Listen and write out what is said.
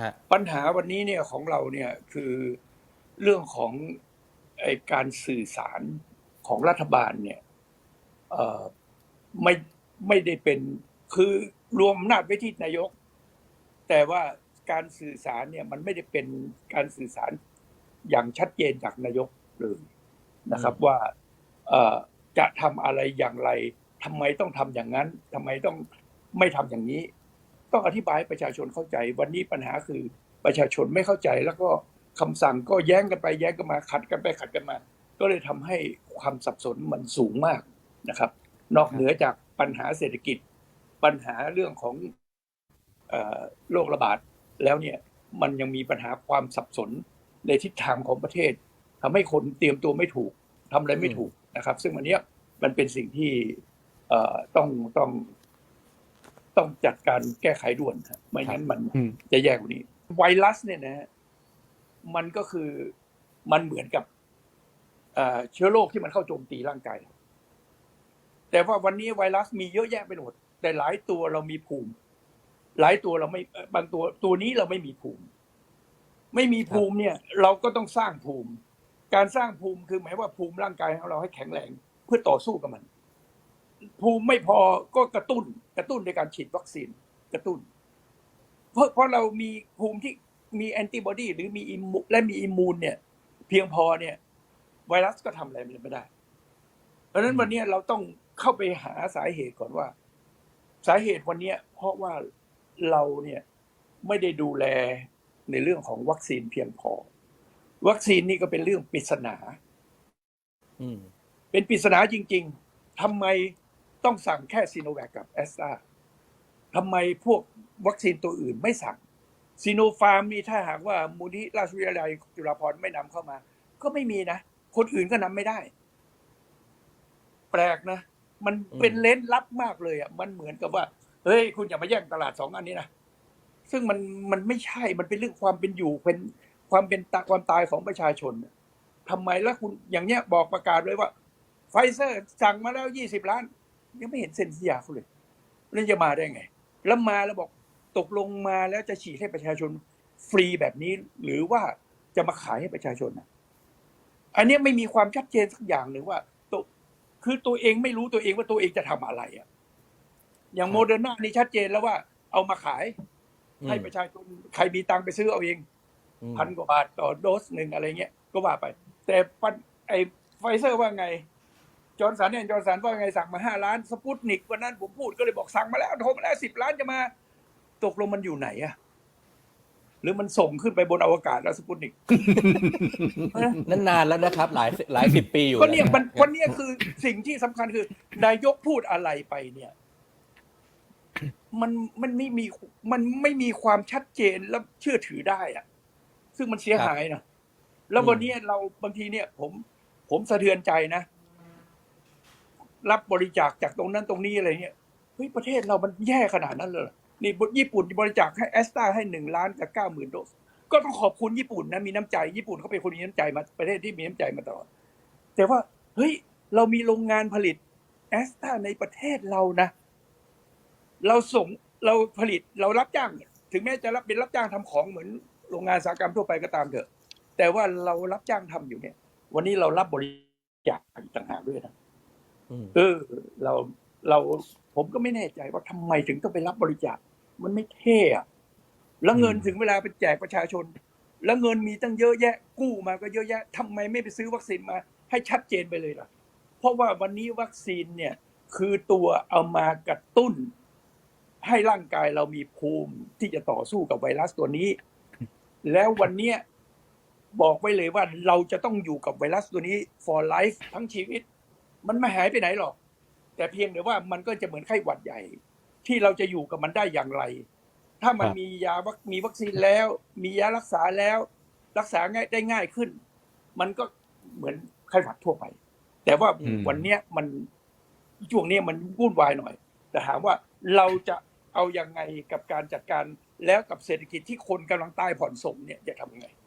ฮะปัญหาวันนี้เนี่ยของเราเนี่ยคือเรื่องของไอการสื่อสารของรัฐบาลเนี่ยเอ่อไม่ไม่ได้เป็นคือรวมอำนาจไว้ที่นายก แต่ว่าการสื่อสารเนี่ยมันไม่ได้เป็นการสื่อสารอย่างชัดเจนจากนายกเลยนะครับอืมว่าเอ่อจะทำอะไรอย่างไรทำไมต้องทำอย่างนั้นทำไมต้องไม่ทำอย่างนี้ ต้องอธิบายให้ประชาชนเข้าใจ วันนี้ปัญหาคือประชาชนไม่เข้าใจ แล้วก็คำสั่งก็แย้งกันไปแย้งกันมาขัดกันไปขัดกันมา ก็เลยทำให้ความสับสนมันสูงมากนะครับ นอกเหนือจากปัญหาเศรษฐกิจ ปัญหาเรื่องของอโรคระบาดแล้วเนี่ยมันยังมีปัญหาความสับสนในทิศทางของประเทศทำให้คนเตรียมตัวไม่ถูกทำอะไรไม่ถูกนะครับ ซึ่งวันนี้มันเป็นสิ่งที่ต้องต้อง ต้องจัดการแก้ไขด่วนครับไม่งั้นมันอืมจะแย่กว่านี้ ไวรัสเนี่ยนะฮะมันก็คือมันเหมือนกับเอ่อเชื้อโรคที่มันเข้าโจมตีร่างกายเราแต่ว่าวันนี้ไวรัสมีเยอะแยะไปหมด แต่หลายตัวเรามีภูมิ หลายตัวเราไม่เอ่อบางตัวตัวนี้เราไม่มีภูมิ ไม่มีภูมิเนี่ย เราก็ต้องสร้างภูมิ การสร้างภูมิคือหมายว่าภูมิร่างกายของเราให้แข็งแรง เพื่อต่อสู้กับมัน ภูมิไม่พอก็กระตุ้น กระตุ้นในการฉีดวัคซีนกระตุ้น เพราะเพราะเรามีภูมิที่มีแอนติบอดีหรือมีอิมมูและมีอิมมูนเนี่ย เพียงพอเนี่ย ไวรัสก็ทำอะไรมันไม่ได้ เพราะฉะนั้นวันนี้เราต้องเข้าไปหาสาเหตุก่อนว่า สาเหตุวันนี้เพราะว่าเราเนี่ยไม่ได้ดูแลในเรื่องของวัคซีนเพียงพอ วัคซีนนี่ก็เป็นเรื่องปริศนาอืมเป็นปริศนาจริง ๆทำไม ต้องสั่งแค่ซีโนแวคกับแอสตราทำไมพวกวัคซีนตัวอื่นไม่สั่งซีโนฟาร์มนี่ถ้าหากว่ามูลที่ราชวิทยาลัยจุฬาภรณ์ไม่นำเข้ามา ก็ไม่มีนะ คนอื่นก็นำไม่ได้ แปลกนะ มันเป็นเลนส์ลับมากเลยอะมันเหมือนกับว่า เฮ้ย คุณอย่ามาแย่งตลาดสองอันนี้นะซึ่งมันมันไม่ใช่มันเป็นเรื่องความเป็นอยู่เป็นความเป็นตาความตายของประชาชนน่ะทำไมแล้วคุณอย่างเนี้ยบอกประกาศเลยว่าไฟเซอร์สั่งมาแล้วยี่สิบล้าน ยังไม่เห็นเซ็นสัญญาเขาเลยแล้วจะมาได้ไง แล้วมาแล้วบอกตกลงมาแล้วจะฉีดให้ประชาชนฟรีแบบนี้ หรือว่าจะมาขายให้ประชาชนนะอันเนี้ยไม่มีความชัดเจนสักอย่างหนึ่งว่าตัวคือตัวเองไม่รู้ตัวเองว่าตัวเองจะทำอะไรอะ อย่างครับโมเดอร์นานี่ชัดเจนแล้วว่า เอามาขายอืมให้ประชาชนใครมีตังค์ไปซื้อเอาเองอืมพันกว่าบาทต่อโดสหนึ่งอะไรเงี้ยก็ว่าไป แต่ปันไอไฟเซอร์ว่าไง จอร์นสันเนี่ยจอร์นสันว่าไงสั่งมาห้าล้านสปุตนิกวันนั้นผมพูดก็เลยบอกสั่งมาแล้วโทรมาแล้วสิบล้านจะมา ตกลงมันอยู่ไหนอะหรือมันส่งขึ้นไปบนอวกาศแล้วสปุตนิกนั่นนานแล้วนะครับ หลายหลายสิบปีอยู่ก็เนี่ยแล้วะมันวันเนี้ยคือสิ่งที่สำคัญคือนายกพูดอะไรไปเนี่ย มันมันไม่มีมันไม่มีความชัดเจนและเชื่อถือได้อะซึ่งมันเสียหายนะแล้ววันนี้เราบางทีเนี่ย ผม ผมสะเทือนใจนะ รับบริจาคจากตรงนั้นตรงนี้อะไรเนี่ยเฮ้ยประเทศเรามันแย่ขนาดนั้นเลยนี่ญี่ปุ่นบริจาคให้แอสตราให้หนึ่งล้านกับเก้าหมื่นโดสก็ต้องขอบคุณญี่ปุ่นนะมีน้ำใจญี่ปุ่นเขาเป็นคนมีน้ำใจมาประเทศที่มีน้ำใจมาตลอดแต่ว่าเฮ้ยเรามีโรงงานผลิตแอสตราในประเทศเรานะ เราส่งเราผลิตเรารับจ้าง ถึงแม้จะรับเป็นรับจ้างทำของเหมือนโรงงานอุตสาหกรรมทั่วไปก็ตามเถอะ แต่ว่าเรารับจ้างทำอยู่เนี่ย วันนี้เรารับบริจาคต่างหากด้วยนะ เออเราเราผมก็ไม่แน่ใจว่าทำไมถึงต้องไปรับบริจาค มันไม่เท่อะแล้วเงินถึงเวลาไปแจกประชาชน แล้วเงินมีตั้งเยอะแยะ กู้มาก็เยอะแยะทำไมไม่ไปซื้อวัคซีนมา ให้ชัดเจนไปเลยล่ะ เพราะว่าวันนี้วัคซีนเนี่ย คือตัวเอามากระตุ้น ให้ร่างกายเรามีภูมิที่จะต่อสู้กับไวรัสตัวนี้ แล้ววันเนี้ยบอกไว้เลยว่าเราจะต้องอยู่กับไวรัสตัวนี้ for life ทั้งชีวิต มันไม่หายไปไหนหรอก แต่เพียงแต่ว่ามันก็จะเหมือนไข้หวัดใหญ่ ที่เราจะอยู่กับมันได้อย่างไร ถ้ามันครับมียาวัคมีวัคซีนแล้ว มียารักษาแล้ว รักษาง่ายได้ง่ายขึ้น มันก็เหมือนไข้หวัดทั่วไป แต่ว่าอืมวันเนี้ยมันช่วงเนี้ยมันวุ่นวายหน่อย แต่ถามว่าเราจะเอายังไงกับการจัดการแล้วกับเศรษฐกิจที่คนกำลังตายผ่อนส่งเนี่ยจะทำยังไง